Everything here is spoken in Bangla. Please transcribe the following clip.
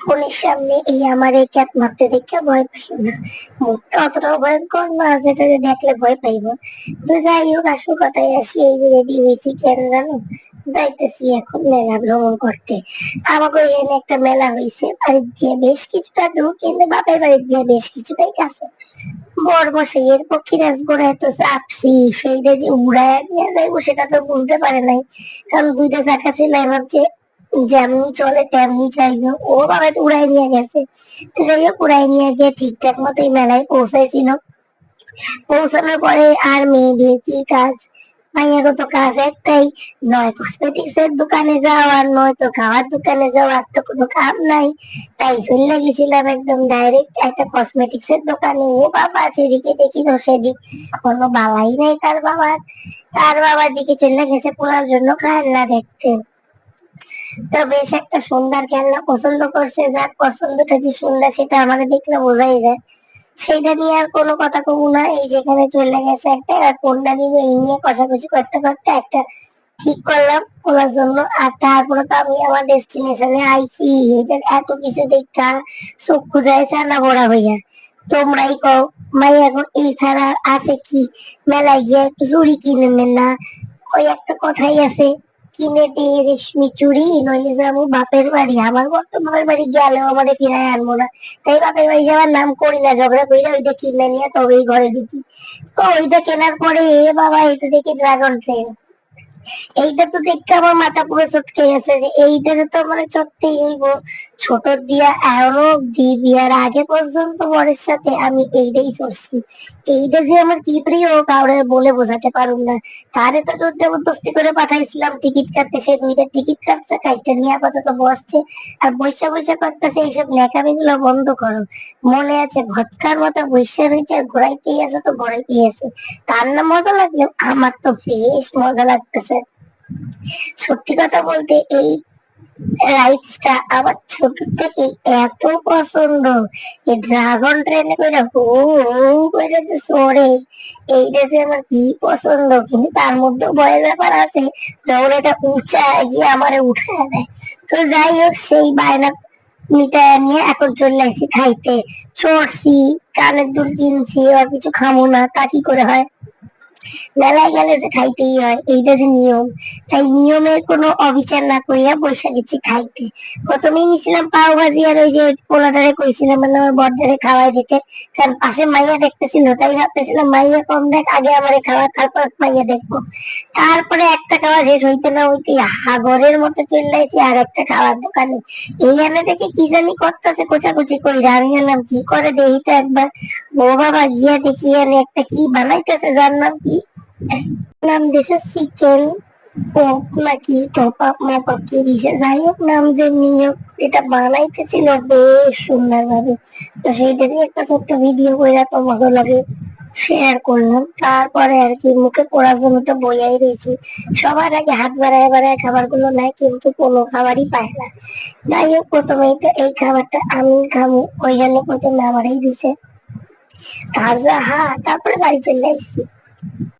ফোনের সামনে এই আমার এই ক্যাট মারতে দেখে ভয় পাই না। মুখটা অতটাও ভয়ঙ্কর না, যেটা দেখলে ভয় পাইব। তো যাই হোক, আসল কথায় আসি, এই যে রেডি হয়েছি কেন জানো? যাইতেছি এখন মেলা ভ্রমণ করতে। আমাকে এখানে একটা মেলা হয়েছে বাড়ির দিয়ে বেশ কিছুটা দূর, কিন্তু বাপের বাড়ির দিয়ে বেশ কিছুটাই কাছে। বড় মশাইয়ের পক্ষীরাজ গোড়া এত চাপছি, সেইটা যে উড়ায় নিয়ে যাইবো, সেটা তো বুঝতে পারে নাই। কারণ দুইটা চাকা ছিল ভাবছে যেমনি চলে তেমনি চাইবে ও বাবা তো উড়াই নিয়ে গেছে। তো যাই হোক, উড়াই নিয়ে গিয়ে ঠিকঠাক মতো মেলায় পৌঁছাইছিল পৌঁছানোর পরে আর মেয়েদের কি কাজ? মাইয়াগো তো কাজ একটাই। নয় কসমেটিক্স এর দোকানে যাওয়া আর নয় তো খাওয়ার দোকানে যাওয়া আর তো কোনো কাম নাই। তাই চলে গেছিলাম একদম ডাইরেক্ট একটা কসমেটিক্স এর দোকানে। ও বাবা, সেদিকে দেখি তো সেদিক কোনো বালাই নাই তার বাবার। তার বাবার দিকে চলে গেছে পড়ার জন্য খেলনা দেখতে। একটা সুন্দর খেলনা পছন্দ করছে, যার পছন্দটা যে সুন্দর সেটা আমাকে দেখলে বোঝাই যায়। সেইটা নিয়ে আর কোনো কথা কব না, এই যেখানে চলে গেছে একটা, আর কোনটা নিবে এই নিয়ে কষাকষি করতে করতে একটা ঠিক করলাম ওনার জন্য। আর তারপরে তো আমি আমার ডেস্টিনেশনে এত কিছু দেখা চানা ভরা হইয়া তোমরাই কও মাই এখন এই ছাড়া আছে কি? মেলায় গিয়ে একটু চুড়ি কিনবেন না। ওই একটা কথাই আছে কিনে দিয়ে রেশমি চুড়ি নইলে যাব বাপের বাড়ি। আমার বর তো বাপের বাড়ি গেলেও আমাদের ফিরায় আনব না। তাই বাপের বাড়ি যাওয়ার নাম করি না, ঝগড়া কইরা ওইটা কিনে নিয়ে তবেই ঘরে ঢুকি। তো ওইটা কেনার পরে, এ বাবা এটা দেখি ড্রাগন ট্রেন এইটা তো দেখতে আমার মাথা পুরো চটকে গেছে যে এইটাতে তো মানে সত্যিই হইব ছোট দিয়া এখনও অব্দি বিয়ার আগে পর্যন্ত বরের সাথে আমি এইটাই চড়ছি। এইটা যে আমার কি প্রিয় কাউরে বলে বোঝাতে পারুম না। তারে তো জোর জবরদস্তি করে পাঠাইছিলাম টিকিট কাটতে, সে দুইটা টিকিট কাটছে কাইটা নিয়ে আপাতত বসছে আর বৈশা বৈশা করতেছে, এইসব ন্যাকামি গুলো বন্ধ করো। মনে আছে ভৎকার মতো বৈশা রয়েছে আর ঘোরাইতেই আছে তো ঘোরাইতেই আছে। তার না মজা লাগলে আমার তো বেশ মজা লাগতেছে। সত্যি কথা বলতে এই রাইডসটা আমার ছোট থেকে এত পছন্দ। এই ড্রাগন ট্রেনে করে হু করে যে চড়ে, এইটা যে আমার কি পছন্দ? কিন্তু তার মধ্যে ভয়ের ব্যাপার আছে, যখন এটা উঁচা গিয়ে আমারে উঠায় দেয় তো যাই হোক, সেই বায়না মিটায় নিয়ে এখন চলে আসি খাইতে। চড়ছি, কানের দুল কিনছি আর কিছু খামো না, তা কি করে হয়? মেলায় গেলে যে খাইতেই হয়, এইটা যে নিয়ম। তাই নিয়মের কোনো অবিচার না করিয়া বৈশা গেছি খাইতে। প্রথমেই নিছিলাম পাও ভাজি আর ওই যে পোলাটারে কইছিলাম মানে আমার বরটারে খাওয়াই দিতে। কারণ পাশে মাইয়া দেখতেছিল, তাই ভাবতেছিলাম, মাইয়া, কম দেখ, আগে আমারে খাওয়া তারপর মাইয়া দেখব। তারপরে একটা খাওয়া শেষ হইতে না হইতে হাগরের মতো চলে আসি আর একটা খাওয়ার দোকানে। এই আনে দেখে কি জানি করতেছে কোচাকুচি কইরা, আমি জানলাম কি করে দেখি তো একবার? ও বাবা গিয়া দেখি এনে একটা কি বানাইতেছে নাম কি? নাম দিছে চিকেন পপ নাকি টপ আপ মাপ কি দিছে যাই হোক নাম যে নিয়োগ এটা বানাইতেছিল বেশ সুন্দর ভাবে তো সেইটা একটা ছোট্ট ভিডিও করে তোমাকে লাগে শেয়ার করলাম। তারপরে আর কি মুখে পড়ার জন্য তো বইয়াই রয়েছি। সবার আগে হাত বাড়ায় বাড়ায় খাবারগুলো নেয় কিন্তু কোনো খাবারই পায় না। যাই হোক প্রথমেই তো এই খাবারটা আমি খামু, ওই জন্য প্রথমে আমারই দিছে। তার যা হা, তারপরে বাড়ি চলে আসছি।